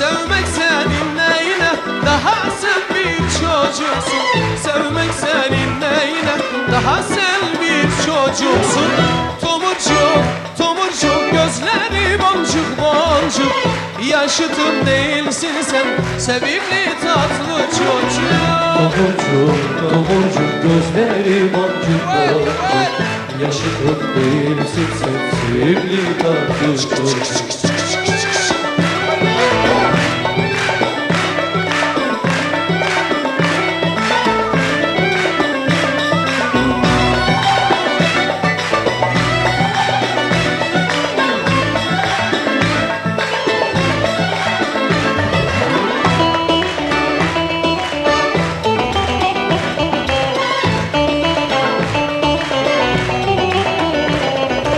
Sevmek senin neyine? Daha sen bir çocuksun. Sevmek senin neyine? Daha sen bir çocuksun. Tomurcuk, tomurcuk Gözleri boncuk boncuk. Yaşıtım değilsin sen Sevimli tatlı çocuk. Tomurcuk, tomurcuk gözleri boncuk boncuk. Yaşıtım değilsin sen sevimli tatlı çocuk